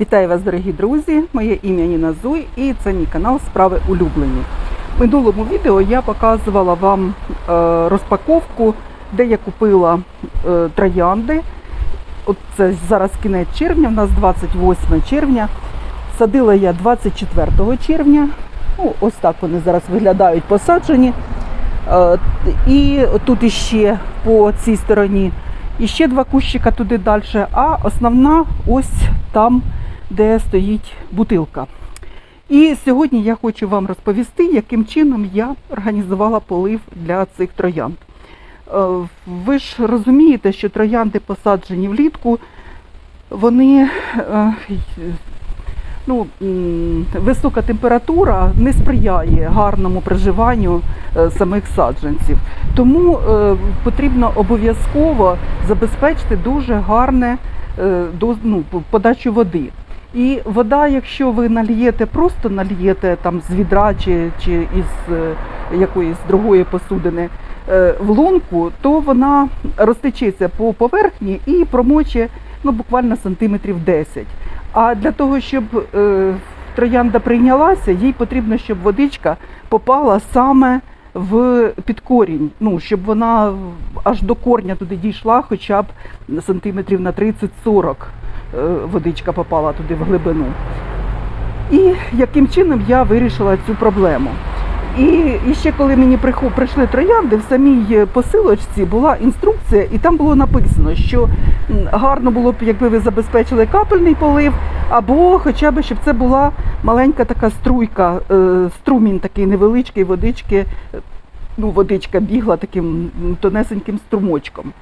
Вітаю вас, дорогі друзі! Моє ім'я Ніна Зуй і це мій канал Справи улюблені. В минулому відео я показувала вам е, розпаковку, де я купила е, троянди. Це зараз кінець червня, у нас 28 червня. Садила я 24 червня. Ну, ось так вони зараз виглядають посаджені. Е, І тут іще по цій стороні іще два кущика туди далі, а основна ось там, де стоїть бутилка. І сьогодні я хочу вам розповісти, яким чином я організувала полив для цих троянд. Е, Ви ж розумієте, що троянди посаджені влітку, вони е, ну, висока температура не сприяє гарному проживанню е, самих саджанців. Тому потрібно обов'язково забезпечити дуже гарне ну, подачу води. І вода, якщо ви нальєте, просто нальєте там з відра чи, чи із е, якоїсь другої посудини е, в лунку, то вона розтечеться по поверхні і промоче ну, буквально сантиметрів 10. А для того, щоб е, троянда прийнялася, їй потрібно, щоб водичка попала саме в під корінь, ну, щоб вона аж до корня туди дійшла, хоча б сантиметрів на 30-40 е, водичка попала туди в глибину. І яким чином я вирішила цю проблему. І, і ще коли мені прийшли троянди, в самій е, посилочці була інструкція, і там було написано, що гарно було б, якби ви забезпечили капельний полив, або хоча б щоб це була маленька така струйка, е, струмінь такий невеличкий водички. е, Ну, водичка бігла таким тонесеньким струмочком.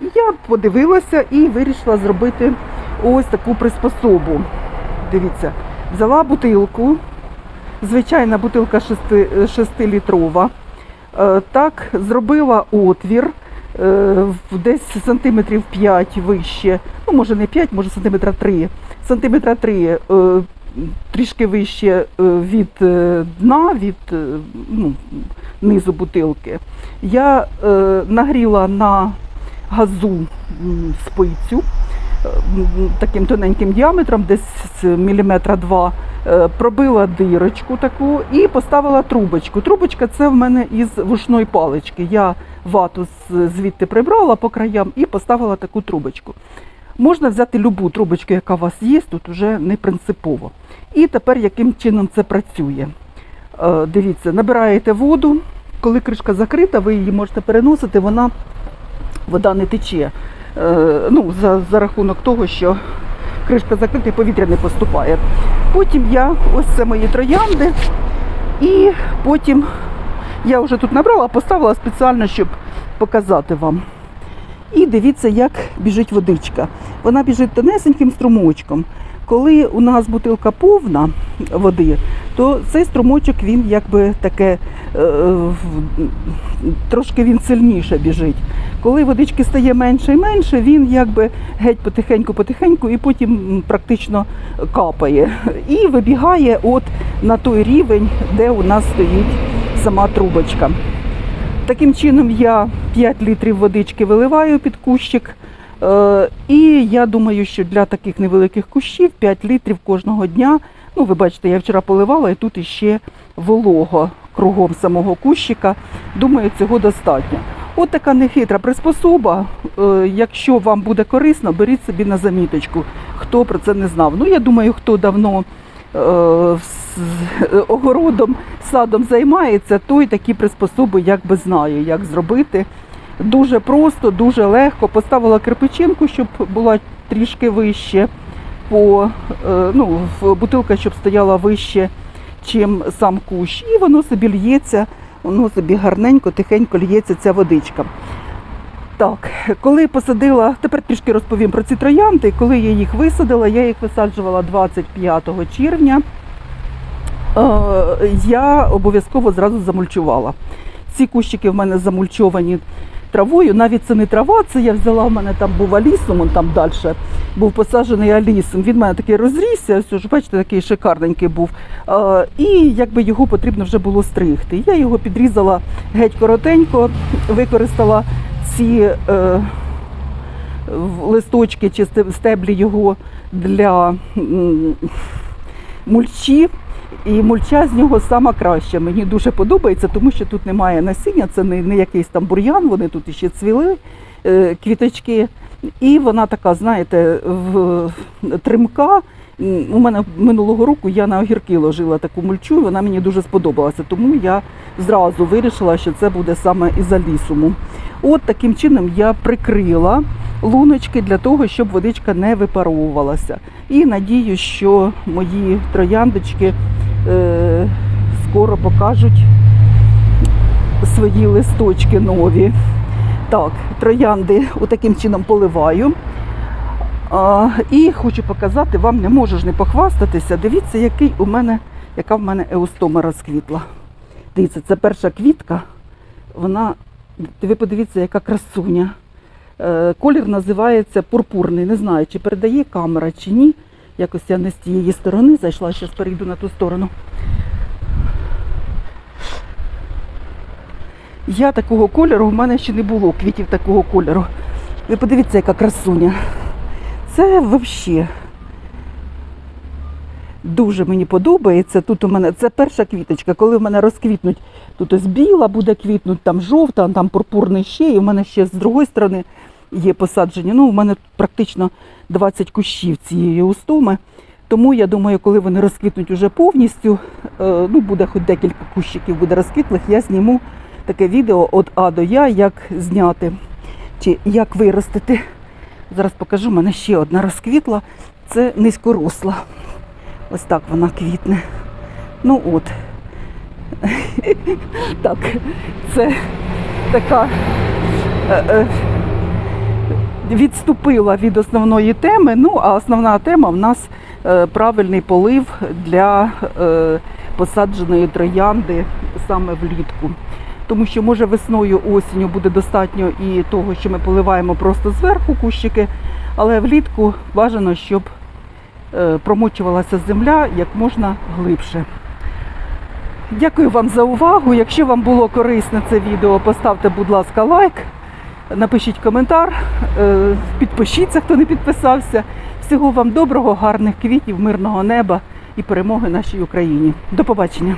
Я подивилася і вирішила зробити ось таку приспособу. Дивіться, взяла бутилку, звичайна бутилка 6-літрова. Так, зробила отвір е, десь сантиметрів 5 вище, ну може не 5, може сантиметра 3. Сантиметра 3 е, трішки вище е, від е, дна, від е, ну, низу бутилки. Я е, нагріла на газу спицю е, таким тоненьким діаметром, десь міліметра два, е, пробила дирочку таку і поставила трубочку. Трубочка це в мене із вушної палички. Я вату звідти прибрала по краям і поставила таку трубочку. Можна взяти любу трубочку, яка у вас є, тут вже не принципово. І тепер яким чином це працює? Е, Дивіться, набираєте воду, коли кришка закрита, ви її можете переносити, вона вода не тече. Е, Ну, за, за рахунок того, що кришка закрита і повітря не поступає. Потім я, ось це мої троянди, і потім я вже тут набрала, поставила спеціально, щоб показати вам. І дивіться, як біжить водичка. Вона біжить тонесеньким струмочком. Коли у нас бутилка повна води, то цей струмочок він якби таке е, трошки він сильніше біжить. Коли водички стає менше і менше, він якби геть потихеньку-потихеньку і потім практично капає. І вибігає от на той рівень, де у нас стоїть сама трубочка. Таким чином я 5 літрів водички виливаю під кущик. Е, І я думаю, що для таких невеликих кущів 5 літрів кожного дня. Ну, ви бачите, я вчора поливала і тут іще волого кругом самого кущика. Думаю, цього достатньо. От така нехитра приспособа. Е, Якщо вам буде корисно, беріть собі на заміточку, хто про це не знав. Ну, я думаю, хто давно е, огородом, садом займається, той такі приспособи якби знає, як зробити. Дуже просто, дуже легко. Поставила кирпичинку, щоб була трішки вище. По, е, ну, бутилка, щоб стояла вище, чим сам кущ. І воно собі лється, воно собі гарненько, тихенько лється ця водичка. Так, коли посадила, тепер трішки розповім про ці троянди. Коли я їх висадила, я їх висаджувала 25 червня. Е, я обов'язково зразу замульчувала. Ці кущики в мене замульчовані травою. Навіть це не трава, це я взяла, в мене там був алісом, он там далі був посаджений алісом. Він в мене такий розрісся, ось ж бачите, такий шикарненький був. Е, і якби його потрібно вже було стригти. Я його підрізала геть коротенько, використала ці е, листочки чи стеблі його для мульчі. І мульча з нього сама краща. Мені дуже подобається, тому що тут немає насіння, це не, не якийсь там бур'ян, вони тут іще цвіли е, квіточки. І вона така, знаєте, в, тримка. У мене минулого року я на огірки ложила таку мульчу, і вона мені дуже сподобалася. Тому я зразу вирішила, що це буде саме із алісуму. От таким чином я прикрила луночки для того, щоб водичка не випаровувалася. І надію, що мої трояндочки скоро покажуть свої листочки нові. Так, троянди таким чином поливаю. А, і хочу показати вам, не можу ж не похвастатися. Дивіться, який у мене, яка в мене еустома розквітла. Дивіться, це перша квітка. Вона, ви подивіться, яка красуня. Е, Колір називається пурпурний. Не знаю, чи передає камера, чи ні. Якось я не з тієї сторони зайшла, зараз перейду на ту сторону. Я такого кольору, в мене ще не було квітів такого кольору. Ви подивіться, яка красуня. Це взагалі дуже мені подобається. Тут у мене це перша квіточка, коли в мене розквітнуть, тут ось біла буде квітнуть, там жовта, там пурпурний ще, і в мене ще з другої сторони є посаджені. Ну, у мене практично 20 кущів цієї устоми. Тому я думаю, коли вони розквітнуть уже повністю, е, ну буде хоч декілька кущиків буде розквітлих, я зніму таке відео від А до Я, як зняти чи як виростити. Зараз покажу, у мене ще одна розквітла. Це низькоросла. Ось так вона квітне. Ну от. Так, це така е, е, відступила від основної теми. Ну, а основна тема в нас е, правильний полив для е, посадженої троянди саме влітку. Тому що може весною осінню буде достатньо і того, що ми поливаємо просто зверху кущики, але влітку бажано, щоб е, промочувалася земля як можна глибше. Дякую вам за увагу. Якщо вам було корисне це відео, поставте, будь ласка, лайк, напишіть коментар, е, підпишіться, хто не підписався. Всього вам доброго, гарних квітів, мирного неба і перемоги нашій Україні. До побачення.